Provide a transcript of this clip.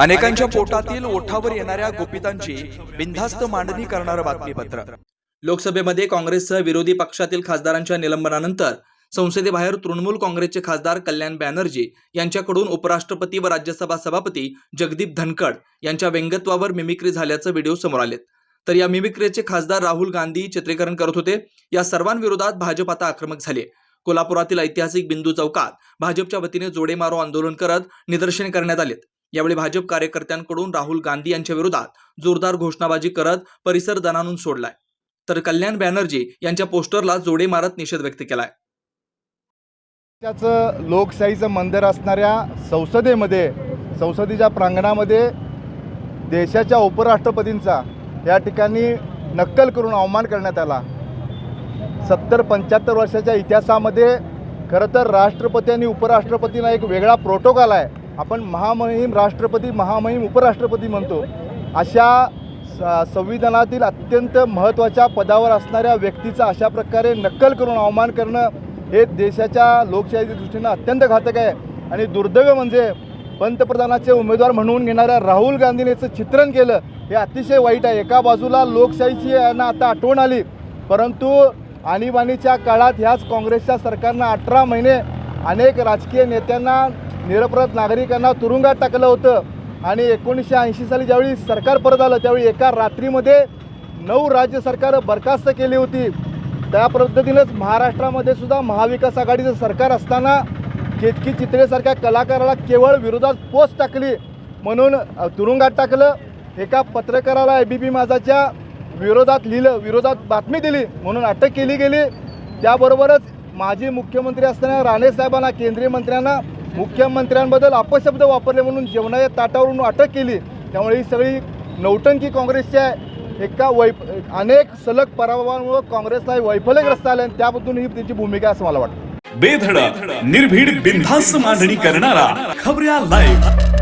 अनेकांच्या पोटातील ओठावर येणाऱ्या गोपितांची बिनधास्त मांडणी करणारं बातमीपत्र. लोकसभेमध्ये काँग्रेससह विरोधी पक्षातील खासदारांच्या निलंबनानंतर संसदेबाहेर तृणमूल काँग्रेसचे खासदार कल्याण बॅनर्जी यांच्याकडून उपराष्ट्रपती व राज्यसभा सभापती जगदीप धनखड यांच्या व्यंगत्वावर मिमिक्री झाल्याचं व्हिडिओ समोर आलेत. तर या मिमिक्रीचे खासदार राहुल गांधी चित्रीकरण करत होते. या सर्वांविरोधात भाजप आता आक्रमक झाले कोल्हापुरातील ऐतिहासिक बिंदू चौकात भाजपच्या वतीने जोडे मारो आंदोलन करत निदर्शन करण्यात आलेत. यावेळी भाजप कार्यकर्त्यांकडून राहुल गांधी यांच्या विरोधात जोरदार घोषणाबाजी करत परिसर दणानून सोडलाय. तर कल्याण बॅनर्जी यांच्या पोस्टरला जोडे मारत निषेध व्यक्त केलाय. त्याचं लोकशाहीचं मंदिर असणाऱ्या संसदेमध्ये संसदेच्या प्रांगणामध्ये देशाच्या उपराष्ट्रपतींचा या ठिकाणी नक्कल करून अवमान करण्यात आला. सत्तर पंच्याहत्तर वर्षाच्या इतिहासामध्ये खरं तर राष्ट्रपती आणि उपराष्ट्रपतींना एक वेगळा प्रोटोकॉल आहे. आपण महामहिम राष्ट्रपती महामहिम उपराष्ट्रपती म्हणतो. अशा स- संविधानातील अत्यंत महत्त्वाच्या पदावर असणाऱ्या व्यक्तीचा अशा प्रकारे नक्कल करून अवमान करणं हे देशाच्या लोकशाहीच्या दृष्टीनं अत्यंत घातक आहे. आणि दुर्दैव म्हणजे पंतप्रधानाचे उमेदवार म्हणून घेणाऱ्या राहुल गांधीने याचं चित्रण केलं हे अतिशय वाईट आहे. एका बाजूला लोकशाहीची यांना आता आठवण आली. परंतु आणीबाणीच्या काळात ह्याच काँग्रेसच्या सरकारनं अठरा महिने अनेक राजकीय नेत्यांना निरपराध नागरिकांना तुरुंगात टाकलं होतं. आणि एकोणीसशे ऐंशी साली ज्यावेळी सरकार परत आलं त्यावेळी एका रात्रीमध्ये नऊ राज्य सरकारं बरखास्त केली होती. त्या पद्धतीनंच महाराष्ट्रामध्ये सुद्धा महाविकास आघाडीचं सरकार असताना केतकी चित्रेसारख्या कलाकाराला केवळ विरोधात पोस्ट टाकली म्हणून तुरुंगात टाकलं. एका पत्रकाराला ए बी पी माझाच्या विरोधात लिहिलं विरोधात बातमी दिली म्हणून अटक केली गेली. त्याबरोबरच माजी मुख्यमंत्री असताना राणे साहेबांना केंद्रीय मंत्र्यांना मुख्यमंत्र्यांबद्दल अपशब्द वापरले म्हणून जेवणाच्या ताटावरून अटक केली. त्यामुळे ही सगळी नौटंकी काँग्रेसच्या एका वै अनेक सलग पराभवामुळे काँग्रेसला हे वैफल्यग्रस्त आले आणि त्याबद्दल ही त्यांची भूमिका आहे असं मला वाटतं. बेधडक निर्भीड बिनधास्त मांडणी करणारा खबऱ्या लाईव्ह